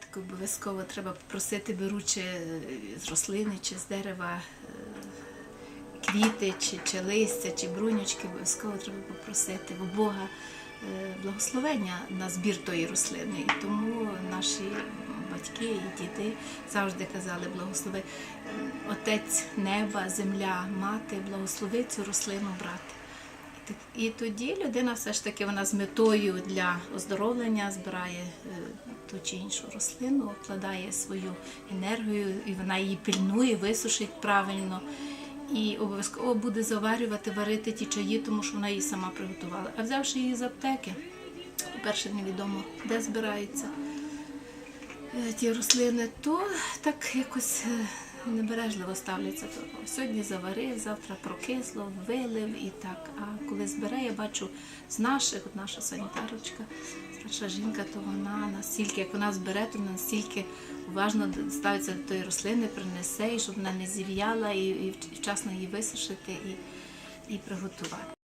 таки обов'язково треба попросити, беручи е, з рослини чи з дерева е, квіти, чи, чи листя, чи брунючки, обов'язково треба попросити у Бога е, благословення на збір тої рослини. І тому наші батьки і діди завжди казали благослови Отець неба, земля, мати, благослови цю рослину брати. І тоді людина все ж таки вона з метою для оздоровлення збирає е, ту чи іншу рослину, вкладає свою енергію, і вона її пильнує, висушить правильно. І обов'язково буде заварювати, варити ті чаї, тому що вона її сама приготувала. А взявши її з аптеки, по-перше, невідомо, де збираються е, ті рослини, то так якось е, небережливо ставляться. То сьогодні заварив, завтра прокисло, вилив і так. А коли збере, я бачу з наших, от наша санітарочка, старша жінка, то вона настільки, як вона збере, то настільки уважно ставиться до тої рослини, принесе, і щоб вона не зів'яла, і, і вчасно її висушити і, і приготувати.